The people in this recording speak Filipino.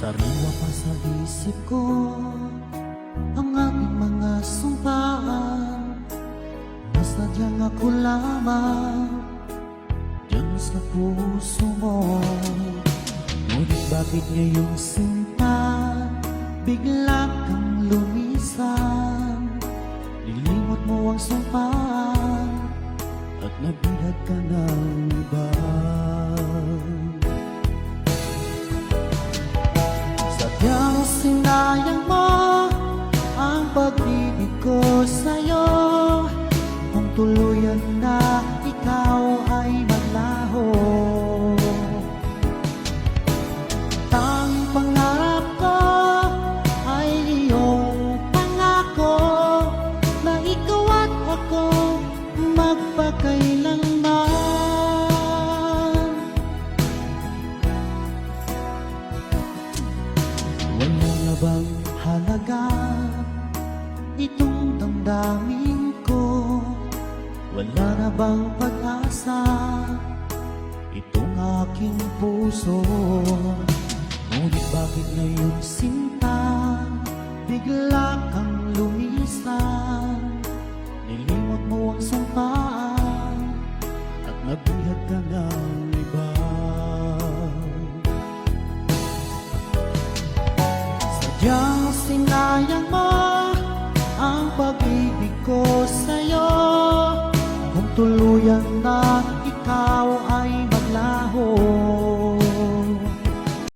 Sariwa pa sa isip ko Ang ating mga sumpaan Nasadyang ako lamang Diyan sa puso mo. Ngunit bakit ngayong sinta Bigla kang lumisan? Nilimot mo ang sumpaan At nagbihag ka ng iba ang pag-ibig ko sa'yo. Kung tuluyan na ikaw ay maglaho. Tanging pangarap ko ay pangako Na ikaw at ako magpakailanman. Wala bang halaga itong damdamin ko? Wala na bang pag-asa itong aking puso? Ngunit bakit ngayon sinta bigla kang lumisan? Nilimot mo ang sampaan at nabihag ka ng iba. Sadyang sinayang mo tuluyan na ikaw ay